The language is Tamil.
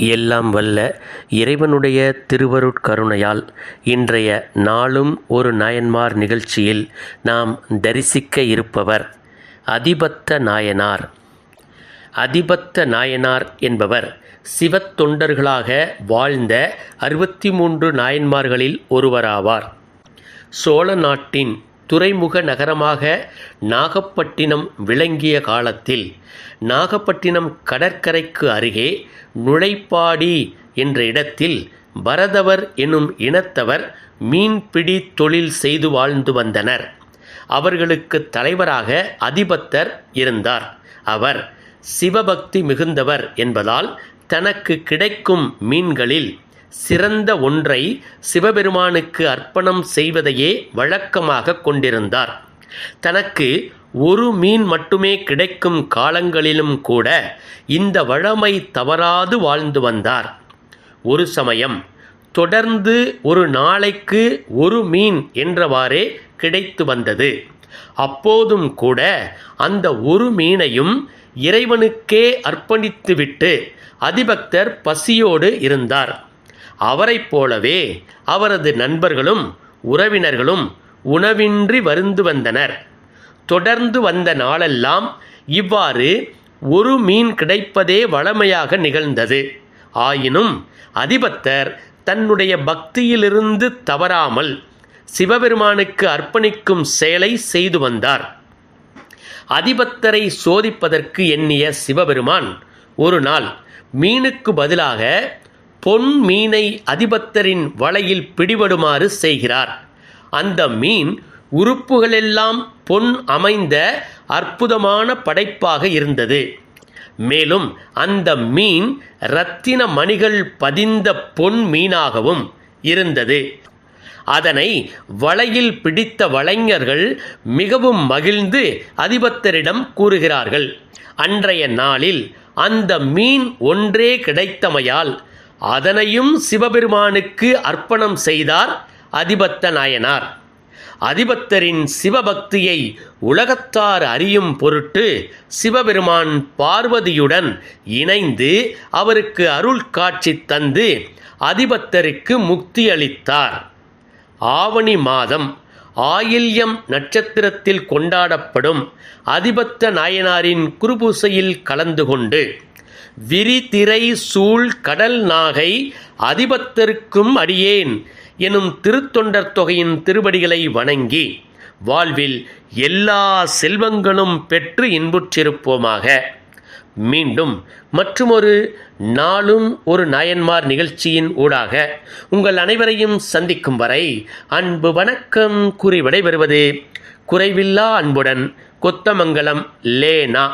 எல்லாம் வல்ல இறைவனுடைய திருவருட்கருணையால் இன்றைய நாளும் ஒரு நாயன்மார் நிகழ்ச்சியில் நாம் தரிசிக்க இருப்பவர் அதிபத்த நாயனார். அதிபத்த நாயனார் என்பவர் சிவத்தொண்டர்களாக வாழ்ந்த அறுபத்தி மூன்று நாயன்மார்களில் ஒருவராவார். சோழ நாட்டின் துறைமுக நகரமாக நாகப்பட்டினம் விளங்கிய காலத்தில் நாகப்பட்டினம் கடற்கரைக்கு அருகே நுழைப்பாடி என்ற இடத்தில் பரதவர் எனும் இனத்தவர் மீன்பிடி தொழில் செய்து வாழ்ந்து வந்தனர். அவர்களுக்கு தலைவராக அதிபத்தர் இருந்தார். அவர் சிவபக்தி மிகுந்தவர் என்பதால் தனக்கு கிடைக்கும் மீன்களில் சிறந்த ஒன்றை சிவபெருமானுக்கு அர்ப்பணம் செய்வதையே வழக்கமாக கொண்டிருந்தார். தனக்கு ஒரு மீன் மட்டுமே கிடைக்கும் காலங்களிலும் கூட இந்த வழமை தவறாது வாழ்ந்து வந்தார். ஒரு சமயம் தொடர்ந்து ஒரு நாளைக்கு ஒரு மீன் என்றவாறே கிடைத்து வந்தது. அப்போதும் கூட அந்த ஒரு மீனையும் இறைவனுக்கே அர்ப்பணித்துவிட்டு அதிபக்தர் பசியோடு இருந்தார். அவரைப் போலவே அவரது நண்பர்களும் உறவினர்களும் உணவின்றி வருந்து வந்தனர். தொடர்ந்து வந்த நாளெல்லாம் இவ்வாறு ஒரு மீன் கிடைப்பதே வழமையாக நிகழ்ந்தது. ஆயினும் அதிபத்தர் தன்னுடைய பக்தியிலிருந்து தவறாமல் சிவபெருமானுக்கு அர்ப்பணிக்கும் செயலை செய்து வந்தார். அதிபத்தரை சோதிப்பதற்கு எண்ணிய சிவபெருமான் ஒரு நாள் மீனுக்கு பதிலாக பொன் மீனை அதிபத்தரின் வலையில் பிடிபடுமாறு செய்கிறார். அந்த மீன் உறுப்புகளெல்லாம் பொன் அமைந்த அற்புதமான படைப்பாக இருந்தது. மேலும் அந்த மீன் இரத்தின மணிகள் பதிந்த பொன் மீனாகவும் இருந்தது. அதனை வலையில் பிடித்த வலைஞர்கள் மிகவும் மகிழ்ந்து அதிபத்தரிடம் கூறுகிறார்கள். அன்றைய நாளில் அந்த மீன் ஒன்றே கிடைத்தமையால் அதனையும் சிவபெருமானுக்கு அர்ப்பணம் செய்தார் அதிபத்த நாயனார். அதிபத்தரின் சிவபக்தியை உலகத்தார் அறியும் பொருட்டு சிவபெருமான் பார்வதியுடன் இணைந்து அவருக்கு அருள் காட்சி தந்து அதிபத்தருக்கு முக்தி அளித்தார். ஆவணி மாதம் ஆயில்யம் நட்சத்திரத்தில் கொண்டாடப்படும் அதிபத்த நாயனாரின் குருபூசையில் கலந்து கொண்டு விரிதிரை சூழ் கடல் நாகை அதிபத்தருக்கும் அடியேன் எனும் திருத்தொண்டர் தொகையின் திருவடிகளை வணங்கி வாழ்வில் எல்லா செல்வங்களும் பெற்று இன்புற்றிருப்போமாக. மீண்டும் மற்றுமொரு நாளும் ஒரு நாயன்மார் நிகழ்ச்சியின் ஊடாக உங்கள் அனைவரையும் சந்திக்கும் வரை அன்பு வணக்கம் கூறி விடைபெறுவது குறைவில்லா அன்புடன் கொத்தமங்கலம் லேனா.